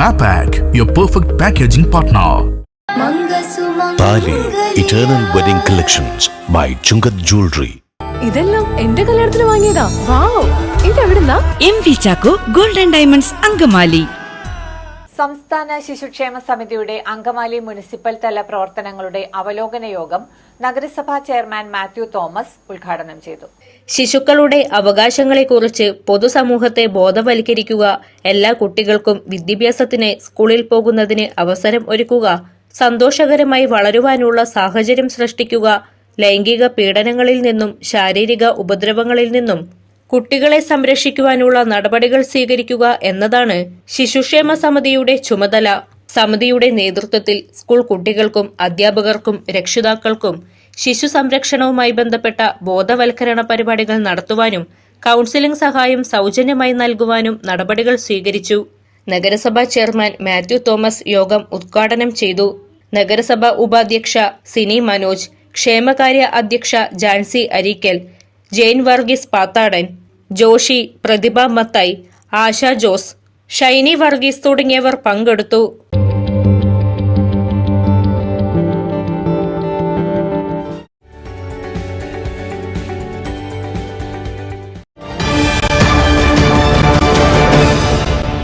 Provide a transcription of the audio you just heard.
Mapac, your perfect packaging partner. താലി eternal wedding collections by Chungath jewellery ഇതെല്ലാം എന്റെ കല്യാണത്തിന് വാങ്ങിയതാ. Wow ഇതെവിടുന്നാ? M V Chacko golden diamonds Angamaly സംസ്ഥാന ശിശുക്ഷേമ സമിതിയുടെ അങ്കമാലി മുനിസിപ്പൽ തല പ്രവർത്തനങ്ങളുടെ അവലോകന യോഗം നഗരസഭാ ചെയർമാൻ മാത്യു തോമസ് ഉദ്ഘാടനം ചെയ്തു. ശിശുക്കളുടെ അവകാശങ്ങളെക്കുറിച്ച് പൊതുസമൂഹത്തെ ബോധവൽക്കരിക്കുക എല്ലാ കുട്ടികൾക്കും വിദ്യാഭ്യാസത്തിന് സ്കൂളിൽ പോകുന്നതിന് അവസരം ഒരുക്കുക സന്തോഷകരമായി വളരുവാനുള്ള സാഹചര്യം സൃഷ്ടിക്കുക ലൈംഗിക പീഡനങ്ങളിൽ നിന്നും ശാരീരിക ഉപദ്രവങ്ങളിൽ നിന്നും കുട്ടികളെ സംരക്ഷിക്കുവാനുള്ള നടപടികൾ സ്വീകരിക്കുക എന്നതാണ് ശിശുക്ഷേമ സമിതിയുടെ ചുമതല. സമിതിയുടെ നേതൃത്വത്തിൽ സ്കൂൾ കുട്ടികൾക്കും അധ്യാപകർക്കും രക്ഷിതാക്കൾക്കും ശിശു സംരക്ഷണവുമായി ബന്ധപ്പെട്ട ബോധവൽക്കരണ പരിപാടികൾ നടത്തുവാനും കൗൺസിലിംഗ് സഹായം സൗജന്യമായി നൽകുവാനും നടപടികൾ സ്വീകരിച്ചു. നഗരസഭാ ചെയർമാൻ മാത്യു തോമസ് യോഗം ഉദ്ഘാടനം ചെയ്തു. നഗരസഭാ ഉപാധ്യക്ഷ സിനി മനോജ് ക്ഷേമകാര്യ അധ്യക്ഷ ജാൻസി അരീക്കൽ ജെയിൻ വർഗീസ് പാത്താടൻ ജോഷി പ്രതിഭ മത്തായി ആശ ജോസ് ഷൈനി വർഗീസ് തുടങ്ങിയവർ പങ്കെടുത്തു.